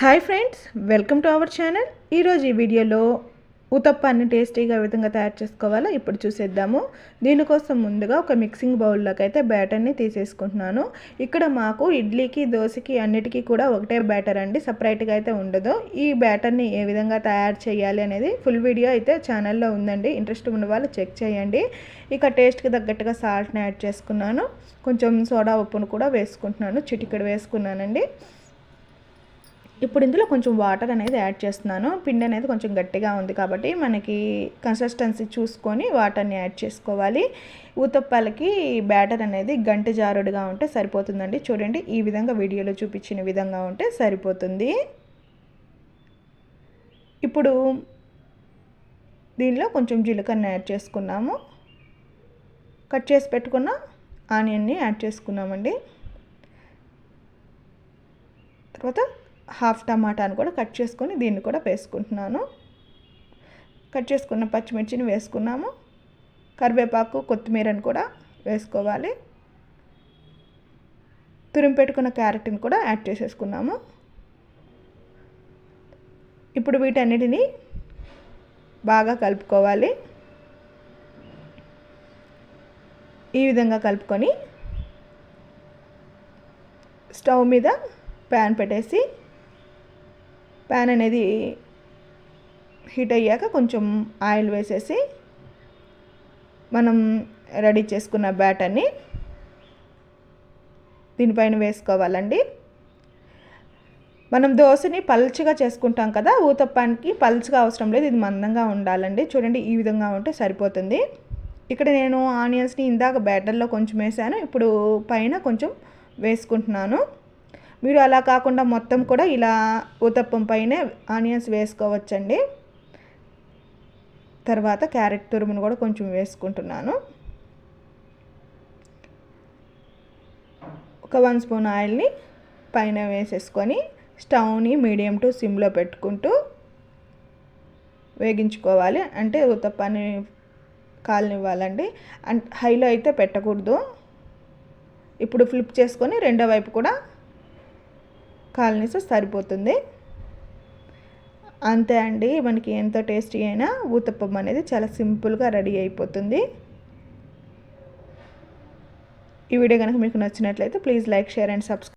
Hi friends welcome to our channel. ఈరోజు ఈ వీడియోలో ఉతప్పాన్ని టేస్టీగా విధంగా తయారు చేసుకోవాలో ఇప్పుడు చూసేద్దాము. దీనికోసం ముందుగా ఒక మిక్సింగ్ బౌల్లోకి అయితే బ్యాటర్ని తీసేసుకుంటున్నాను. ఇక్కడ మాకు ఇడ్లీకి దోశకి అన్నిటికీ కూడా ఒకటే బ్యాటర్ అండి సపరేట్గా అయితే ఉండదు. ఈ బ్యాటర్ని ఏ విధంగా తయారు చేయాలి అనేది ఫుల్ వీడియో అయితే ఛానల్లో ఉందండి. ఇంట్రెస్ట్ ఉన్న వాళ్ళు చెక్ చేయండి. ఇక టేస్ట్కి తగ్గట్టుగా సాల్ట్ని యాడ్ చేసుకున్నాను. కొంచెం సోడా ఉప్పును కూడా వేసుకుంటున్నాను. చిటికెడు వేసుకున్నానండి. ఇప్పుడు ఇందులో కొంచెం వాటర్ అనేది యాడ్ చేస్తున్నాను. పిండి అనేది కొంచెం గట్టిగా ఉంది కాబట్టి మనకి కన్సిస్టెన్సీ చూసుకొని వాటర్ని యాడ్ చేసుకోవాలి. ఊతప్పాలకి బ్యాటర్ అనేది గంట జారుడుగా ఉంటే సరిపోతుందండి. చూడండి ఈ విధంగా వీడియోలో చూపించిన విధంగా ఉంటే సరిపోతుంది. ఇప్పుడు దీనిలో కొంచెం జీలకర్ర యాడ్ చేసుకున్నాము. కట్ చేసి పెట్టుకున్న ఆనియన్ని యాడ్ చేసుకున్నామండి. తర్వాత హాఫ్ టమాటాను కూడా కట్ చేసుకొని దీన్ని కూడా వేసుకుంటున్నాను. కట్ చేసుకున్న పచ్చిమిర్చిని వేసుకున్నాము. కరివేపాకు కొత్తిమీరని కూడా వేసుకోవాలి. తురిమి పెట్టుకున్న క్యారెట్ని కూడా యాడ్ చేసేసుకున్నాము. ఇప్పుడు వీటన్నిటిని బాగా కలుపుకోవాలి. ఈ విధంగా కలుపుకొని స్టవ్ మీద ప్యాన్ పెట్టేసి ప్యాన్ అనేది హీట్ అయ్యాక కొంచెం ఆయిల్ వేసేసి మనం రెడీ చేసుకున్న బ్యాటర్ని దీనిపైన వేసుకోవాలండి. మనం దోశని పల్చగా చేసుకుంటాం కదా ఊతప్పానికి పల్చగా అవసరం లేదు ఇది మందంగా ఉండాలండి. చూడండి ఈ విధంగా ఉంటే సరిపోతుంది. ఇక్కడ నేను ఆనియన్స్ని ఇందాక బ్యాటర్లో కొంచెం వేసాను ఇప్పుడు పైన కొంచెం వేసుకుంటున్నాను. మీరు అలా కాకుండా మొత్తం కూడా ఇలా ఊతప్పం పైనే ఆనియన్స్ వేసుకోవచ్చండి. తర్వాత క్యారెట్ తురుమును కూడా కొంచెం వేసుకుంటున్నాను. ఒక వన్ స్పూన్ ఆయిల్ని పైన వేసేసుకొని స్టవ్ని మీడియం టు సిమ్లో పెట్టుకుంటూ వేగించుకోవాలి. అంటే ఉతప్పాన్ని కాలనివ్వాలండి. అండ్ హైలో అయితే పెట్టకూడదు. ఇప్పుడు ఫ్లిప్ చేసుకొని రెండో వైపు కూడా కాలనీస్ సరిపోతుంది. అంతే అండి మనకి ఎంతో టేస్టీ అయినా ఊతప్పం అనేది చాలా సింపుల్గా రెడీ అయిపోతుంది. ఈ వీడియో కనుక మీకు నచ్చినట్లయితే please like share and subscribe